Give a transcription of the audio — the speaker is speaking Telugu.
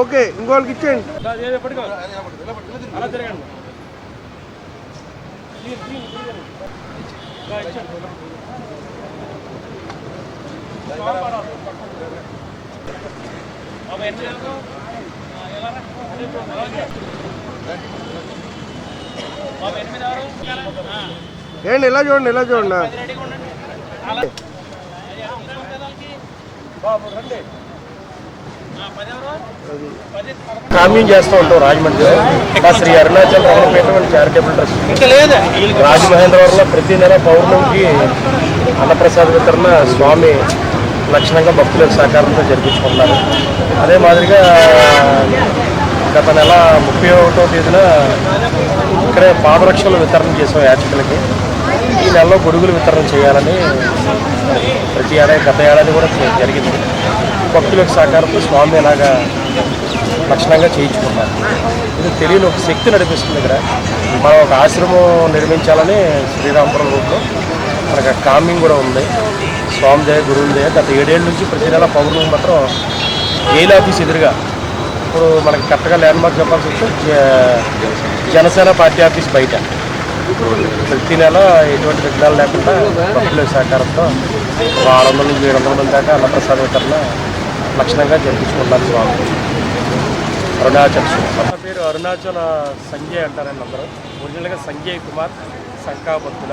ఓకే ఇంకోళ్ళకి ఇచ్చేయండి. అలా తిరగండి ఏంటి ఇలా చూడండి ఇలా చూడండి? కామ్యం చేస్తూ ఉంటాం రాజమండ్రిలో. మా శ్రీ అరుణాచల్ రమణపేట చారిటబుల్ ట్రస్ట్ రాజమహేంద్రవరంలో ప్రతి నెల పౌర్ణమికి అన్నప్రసాద వితరణ స్వామి లక్షణంగా భక్తుల సహకారంతో జరిపించుకుంటున్నారు అదే మాదిరిగా గత నెల ముప్పై ఒకటో తేదీన ఇక్కడే పాదరక్షలు వితరణ చేసాం యాచకులకి. నెలలో గొడుగులు వితరణ చేయాలని ప్రతి ఏడాది గత ఏడాది కూడా జరిగింది. భక్తుల సహకారంతో స్వామి ఇలాగా లక్షణంగా చేయించుకున్నారు. ఇది తెలియని ఒక శక్తి నడిపిస్తుంది ఇక్కడ. మనం ఒక ఆశ్రమం నిర్మించాలని శ్రీరాంపురం రూట్లో మనకు కామింగ్ కూడా ఉంది. స్వామి దయ గురువుల గత ఏడేళ్ళ నుంచి ప్రతి నెల పౌర్ణమి మాత్రం జైలు ఆఫీస్ ఎదురుగా ఇప్పుడు మనకి కరెక్ట్గా ల్యాండ్ మార్క్ చెప్పాల్సి వస్తే జనసేన పార్టీ ఆఫీస్ బయట. ప్రతి నెల ఎటువంటి విఘ్నాలు లేకుండా భక్తుల సహకారంతో ఆరు వందల నుంచి ఏడు వందల మంది దాకా అన్నప్రసాద వితరణ లక్షణంగా జరిపించుకుంటున్నారు స్వామి. అరుణాచల్ నా పేరు అరుణాచల సంజయ్ అంటారండి అందరూ. ఒరిజినల్గా సంజయ్ కుమార్ సంఖాభక్తుల